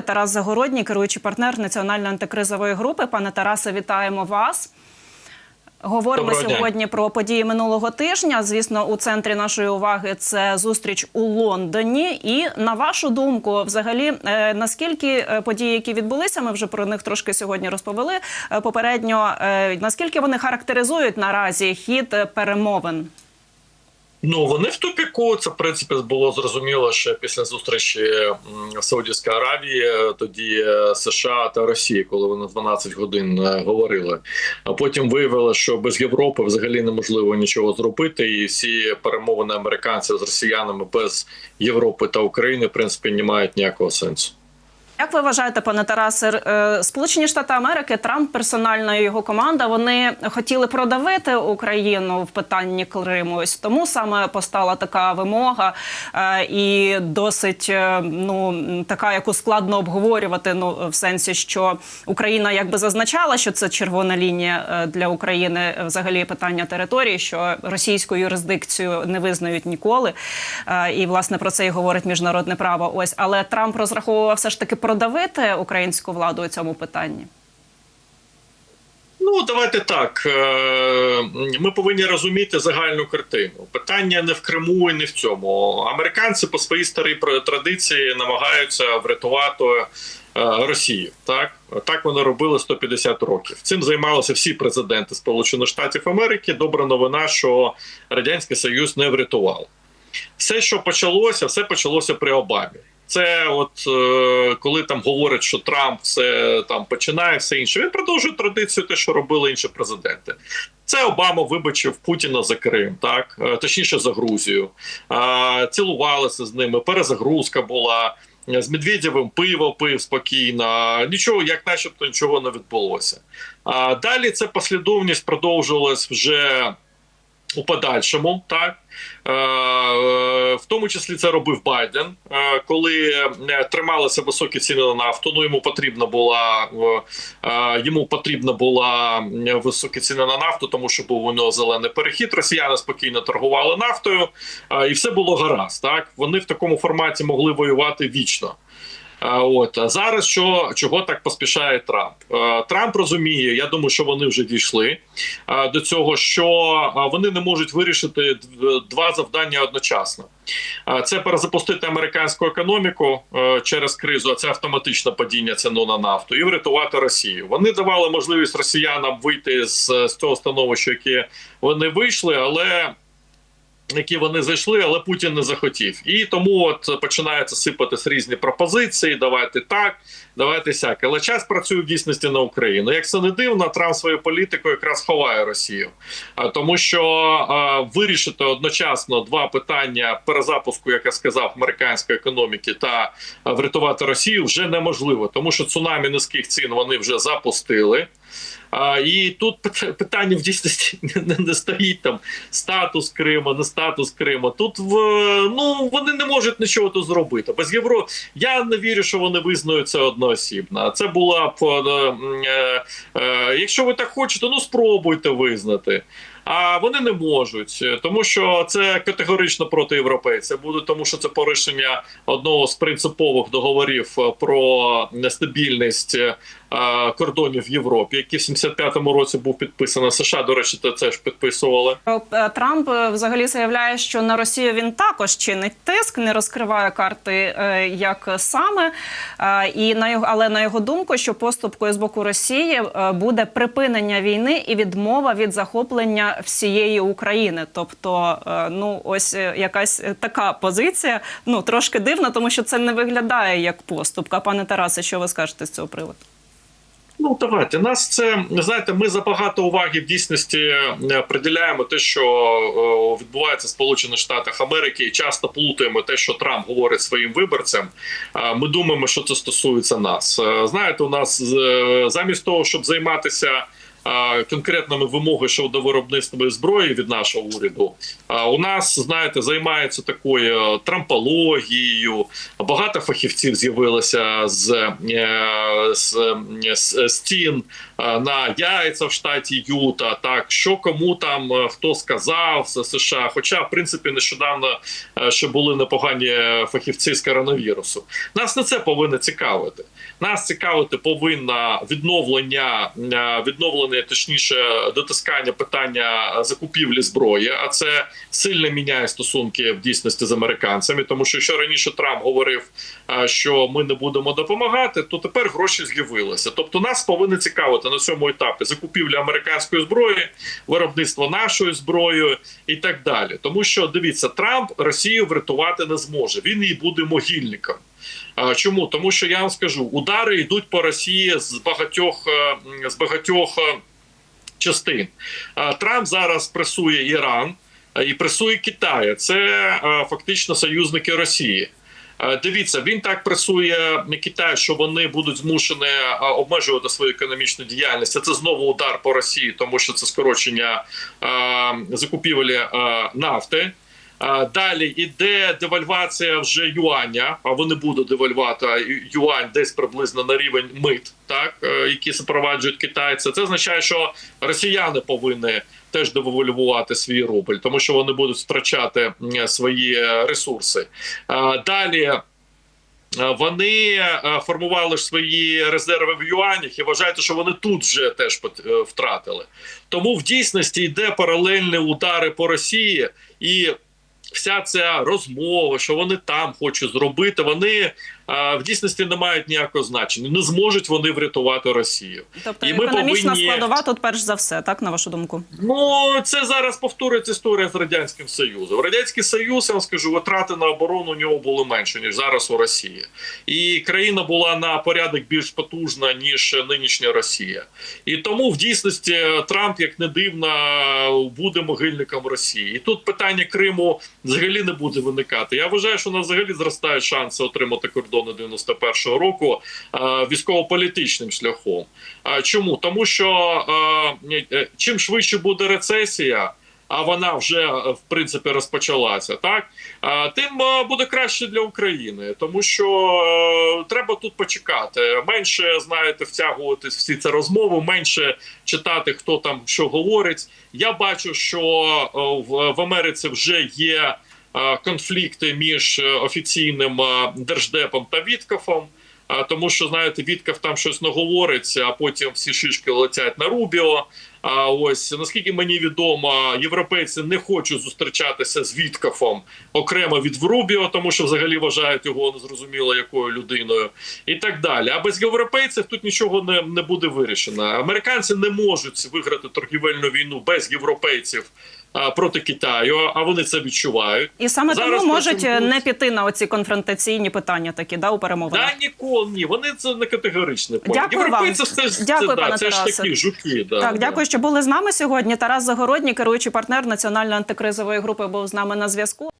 Тарас Загородній, керуючий партнер національної антикризової групи. Пане Тарасе, вітаємо вас. Говоримо Доброго дня. сьогодні про події минулого тижня. Звісно, у центрі нашої уваги це зустріч у Лондоні. І на вашу думку, взагалі, е, наскільки е, події, які відбулися, ми вже про них трошки сьогодні розповіли. е, Попередньо наскільки вони характеризують наразі хід перемовин? Ну вони в тупіку. Це в принципі було зрозуміло ще після зустрічі в Саудівській Аравії, тоді е, США та Росії, коли вони 12 годин е, говорили. А потім виявилося, що без Європи взагалі неможливо нічого зробити, і всі перемовини американців з росіянами без Європи та України в принципі не мають ніякого сенсу. Як ви вважаєте, пане Тарасе, е, Сполучені Штати Америки, Трамп персонально і його команда вони хотіли продавити Україну в питанні Криму. Ось тому саме постала така вимога е, і досить е, ну така, яку складно обговорювати. Ну в сенсі, що Україна якби зазначала, що це червона лінія для України, взагалі питання території, що російську юрисдикцію не визнають ніколи. І власне про це і говорить міжнародне право. Ось але Трамп розраховував все ж таки продавити українську владу у цьому питанні. Ну, давайте так. е, Ми повинні розуміти загальну картину. Питання не в Криму і не в цьому. Американці по своїй старій традиції намагаються врятувати е, Росію. Так так вони робили 150 років. Цим займалися всі президенти Сполучених Штатів Америки. Добра новина, що радянський Союз не врятував. Все, що почалося, все почалося при Обамі. Це от е, коли там говорять, що Трамп все там починає все інше. Він продовжує традицію, те, що робили інші президенти. Це Обама вибачив Путіна за Крим, так Е, точніше за Грузію. Е, цілувалися з ними. Перезагрузка була з Медведєвим пиво пив спокійно. Нічого, як начебто, нічого не відбулося. А далі ця послідовність продовжилась вже у подальшому, так е, е, в тому числі це робив Байден, е, коли трималися високі ціни на нафту. Ну йому потрібна була йому потрібна була високі ціни на нафту, тому що був у нього зелений перехід. Росіяни спокійно торгували нафтою, і все було гаразд. Так вони в такому форматі могли воювати вічно. От зараз що чого так поспішає Трамп? Трамп розуміє. Я думаю, що вони вже дійшли до цього, що вони не можуть вирішити два завдання одночасно. Це перезапустити американську економіку через кризу, а це автоматичне падіння ціну на нафту, і врятувати Росію. Вони давали можливість росіянам вийти з, з цього становища, яке вони вийшли, але які вони зайшли, але Путін не захотів. І тому от починаються сипатись різні пропозиції. Давайте так, давайте сяк. Але час працює в дійсності на Україну. Як це не дивно, Трамп свою політику якраз ховає Росію, А, тому що а, вирішити одночасно два питання перезапуску, як я сказав, американської економіки та врятувати Росію вже неможливо, тому що цунамі низьких цін вони вже запустили. І тут питання в дійсності не, стоїть там статус Криму, не статус Криму. Тут в ну вони не можуть нічого тут зробити. Без євро я не вірю, що вони визнають це одноосібно. Це була б е, е, е, якщо ви так хочете, ну спробуйте визнати. А вони не можуть, тому що це категорично проти європейців буде, тому що це порушення одного з принципових договорів е, про нестабільність е, кордонів в Європі, який в 75-му році був підписаний. США, до речі, це ж підписували. Е, Трамп взагалі заявляє, що на Росію він також чинить тиск, не розкриває карти як саме. І на його, але на його думку, що поступкою з боку Росії буде припинення війни і відмова від захоплення всієї України. Тобто, е, ну ось е, якась е, така позиція. Ну трошки дивна, тому що це не виглядає як поступка. Пане Тарасе, що ви скажете з цього приводу? Ну давайте нас це знаєте. Ми забагато уваги в дійсності приділяємо те, що відбувається в Сполучених Штатах Америки, і часто плутаємо те, що Трамп говорить своїм виборцям. Ми думаємо, що це стосується нас. Знаєте, у нас замість того, щоб займатися конкретними вимогами щодо виробництва зброї від нашого уряду. Е, У нас знаєте займаються такою трампологією. Багато фахівців з'явилося з, е, з, з стін е, на яйця в штаті Юта. Так що кому там е, хто сказав з США. Хоча, в принципі, нещодавно е, ще були непогані фахівці з коронавірусу. Нас не це повинно цікавити. Нас цікавити повинно відновлення е, точніше, дотискання питання закупівлі зброї. А це сильно міняє стосунки в дійсності з американцями, тому що що раніше Трамп говорив, що ми не будемо допомагати, то тепер гроші з'явилися. Тобто, нас повинно цікавити на цьому етапі закупівля американської зброї, виробництво нашої зброї і так далі. Тому що дивіться, Трамп Росію врятувати не зможе. Він їй буде могильником. Чому? Тому що я вам скажу, удари йдуть по Росії з багатьох е, з багатьох е, частин. Трамп зараз пресує Іран е, і пресує Китай. Це фактично союзники Росії. Дивіться, він так пресує Китай, що вони будуть змушені обмежувати свою економічну діяльність. Це знову удар по Росії, тому що це скорочення закупівелі е, нафти. Далі іде девальвація вже юаня, а вони будуть девальвати юань десь приблизно на рівень мит, так е, які запроваджують китайці. Це означає, що росіяни повинні теж девальвувати свій рубль, тому що вони будуть втрачати свої ресурси. Далі. е, Вони е, формували ж свої резерви в юанях і вважаєте, що вони тут вже теж втратили. Тому в дійсності йде паралельні удари по Росії, і вся ця розмова, що вони там хочуть зробити, вони в дійсності не мають ніякого значення. Не зможуть вони врятувати Росію. Тобто І ми економічна повинні- складова тут перш за все, так на вашу думку? Ну це зараз повторюється історія з радянським союзом. Радянський союз, я вам скажу, витрати на оборону у нього були менше ніж зараз у Росії, і країна була на порядок більш потужна ніж нинішня Росія. І тому в дійсності Трамп, як не дивно, буде могильником Росії. І тут питання Криму взагалі не буде виникати. Я вважаю, що у нас взагалі зростають шанси отримати кордони 91-го року е, військово-політичним шляхом. А чому? Тому що е, е, чим швидше буде рецесія. А вона вже е, в принципі розпочалася, так тим е, буде краще для України, тому що е, треба тут почекати. Менше знаєте, втягуватись всі ці розмови, менше читати, хто там що говорить. Я бачу, що е, в, Америці вже є е, конфлікти між е, офіційним е, держдепом та Віткофом. А, тому що знаєте, Вітков там щось наговорить, а потім всі шишки летять на Рубіо. А ось наскільки мені відомо, європейці не хочуть зустрічатися з Віткофом окремо від Рубіо, тому що взагалі вважають його незрозуміло якою людиною, і так далі. А без європейців тут нічого не, не буде вирішено. Американці не можуть виграти торгівельну війну без європейців проти Китаю, а вони це відчувають. І саме Зараз тому можуть е, не піти на оці конфронтаційні питання, такі да у перемовинах. Да, ніколи ні. Вони це не категоричне. Дякую вам. це, це, Дякую, це, пане це ж такі жуки. Да, Так, да. дякую, що були з нами сьогодні. Тарас Загородній, керуючий партнер національної антикризової групи, був з нами на зв'язку.